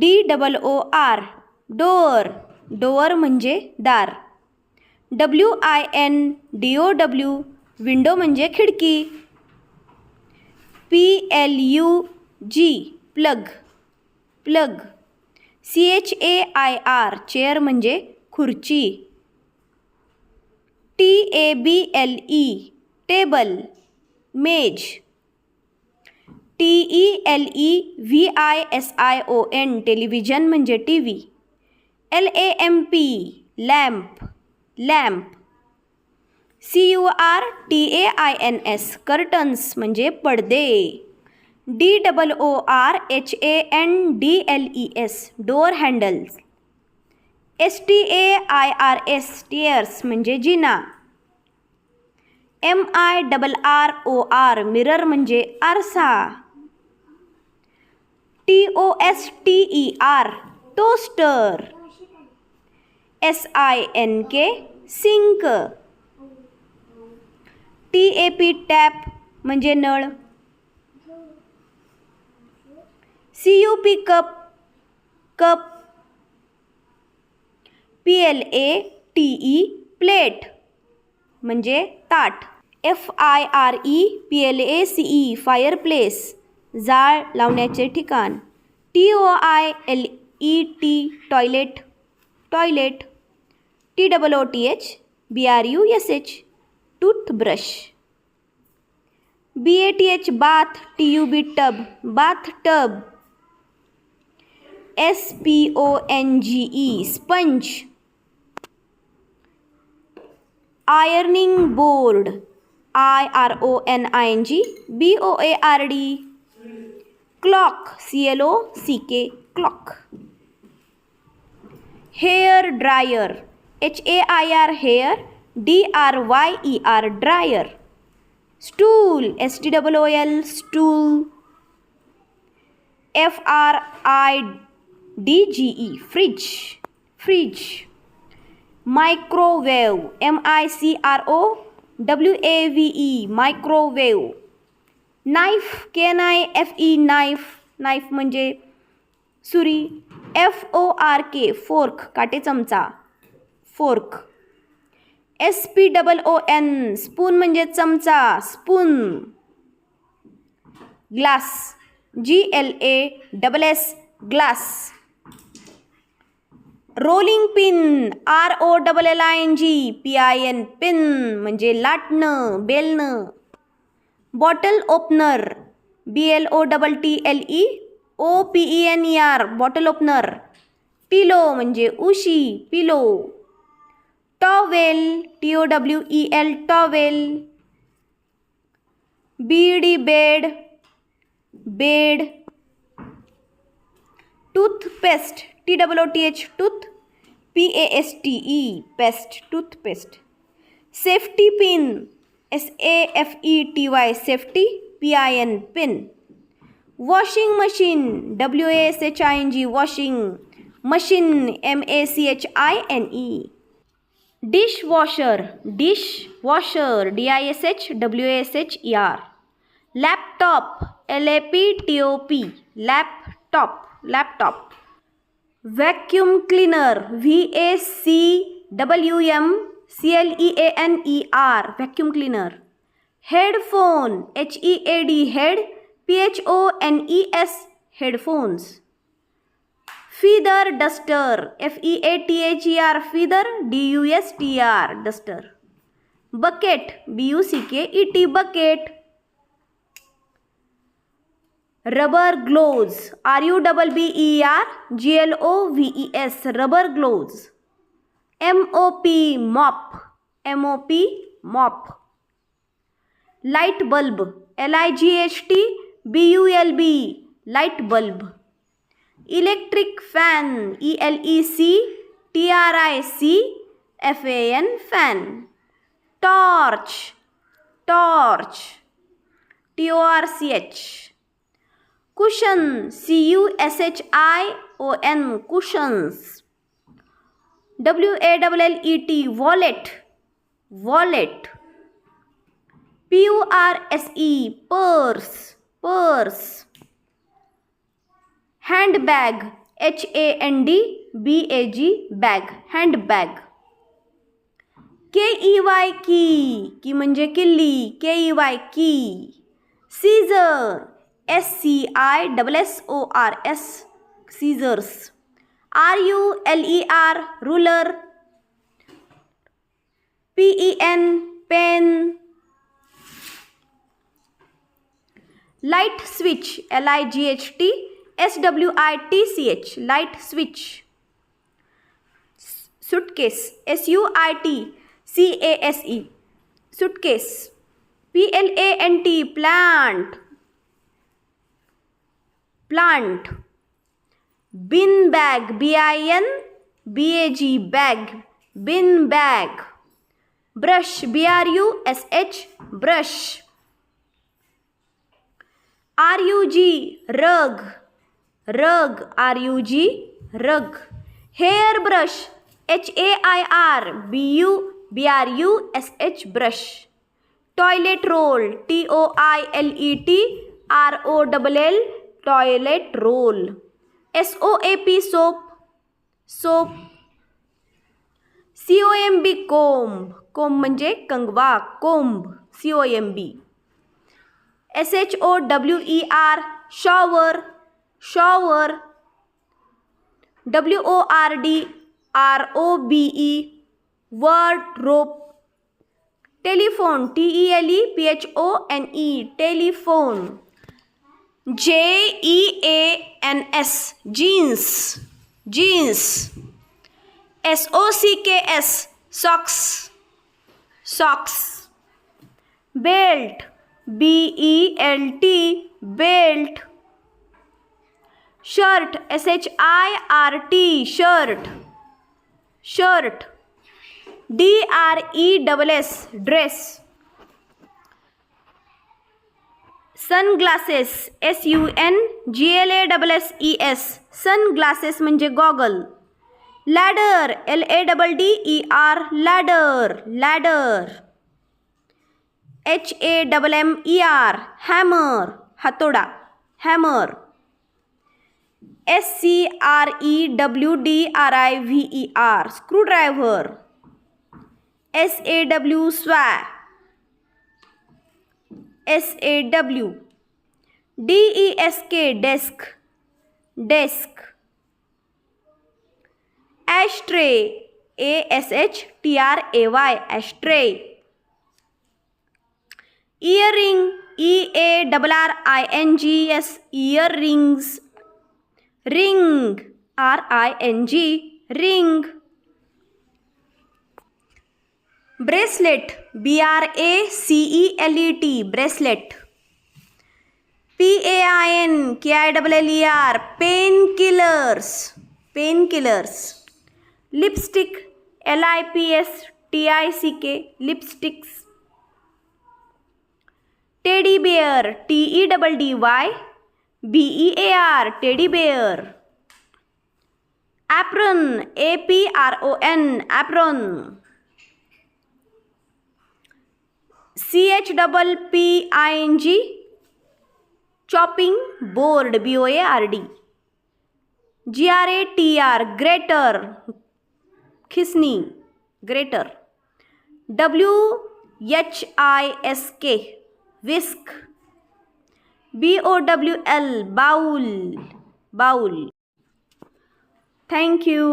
D double O R, door door म्हणजे दार. W I N D O W, window म्हणजे खिडकी. P L U G, plug plug. C H A I R, chair म्हणजे खुर्ची. T A B L E, table, मेज. T E L E V I S I O N television म्हणजे T V L A M P lamp lamp C U R T A I N S curtains म्हणजे पडदे. D double O R H A N D L E S door handles S T A I R S stairs म्हणजे जिना. M I double R O R mirror म्हणजे आरसा. T O S T E R toaster S I N K sink T A P tap म्हणजे नळ. C U P cup cup P L A T E plate म्हणजे ताट. F I R E P L A C E fireplace जाळ लावण्याचे ठिकाण. T O I L E T toilet toilet. T double O T H B R U S H toothbrush. B A T H bath T U B tub bath tub. S P O N G E sponge. Ironing board I R O N I N G B O A R D. clock C L O C K clock. Hair dryer H A I R hair D R Y E R dryer. Stool S T O O L S-T-W-O-L F R I D G E fridge fridge. Microwave M I C R O W A V E microwave. Knife K N I F E knife knife म्हणजे सुरी F O R K fork काटे चमचा fork. S P double O N spoon म्हणजे चमचा spoon. Glass G L A double S glass. Rolling pin R O double L I N G P I N pin म्हणजे लाटणं बेलणं. Bottle opener B L O double T L E O P E N E R bottle opener pillow म्हणजे उशी pillow towel T O W E L towel B D bed bed toothpaste T double O T H tooth P A S T E paste toothpaste safety pin S A F E T Y safety P I N pin washing machine W S H I N G washing machine M A C H I N E dish washer dish washer D I S H W S H E R laptop L A P T O P laptop laptop vacuum cleaner V A C W M C L E A N E R vacuum cleaner headphone H E A D head P H O N E S headphones feather duster F E A T H E R feather D U S T R duster bucket B U C K E T bucket rubber gloves R U double B E R G L O V E S rubber gloves M O P mop M O P mop light bulb L I G H T B U L B light bulb electric fan E L E C T R I C F A N fan torch torch T O R C H cushion C U S H I O N cushions W A double L E T wallet wallet P U R S E purse purse hand bag H A N D B A G bag hand bag K E Y की की म्हणजे किल्ली. K E Y key scissor S C I double S O R S scissors R U L E R, ruler. P E N, pen. Light switch, L I G H T. S W I T C H, light switch. Suitcase, S U I T C A S E, suitcase. P L A N T, plant. Plant bin bag b i n b a g bag bin bag. Brush b r u s h brush. R u g rug. Rug r u g rug. Hair brush h a i r b u b r u s h brush. Toilet roll t o i l e t r o l l toilet roll. S O A P soap soap C O M B comb comb म्हणजे कंगवा comb C O M B S H O W E R shower shower W O R D R O B E wardrobe telephone T E L E P H O N E telephone J E A N S. Jeans. Jeans. S O C K S. Socks. Socks. Belt. B E L T. Belt. Shirt. S H I R T. Shirt. Shirt. D R E S S. Dress. Dress sunglasses S U N G L A double S E S sun glasses म्हणजे goggle ladder L A double D E R ladder ladder H A double M E R hammer हातोडा hammer S C R E W D R I V E R screwdriver S A W saw S A W D E S K desk desk ashtray A S H T R A Y ashtray earring E A double R I N G S ear rings ring R I N G ring bracelet B R A C E L E T bracelet. P A I N K I double L E R pain killers pain killers lipstick L I P S T I C K lipsticks teddy bear T E double D Y B E A R teddy bear apron A P R O N apron C H double P I N G chopping board B O A R D G R A T R grater खिसनी grater W H I S K whisk B O W L bowl bowl thank you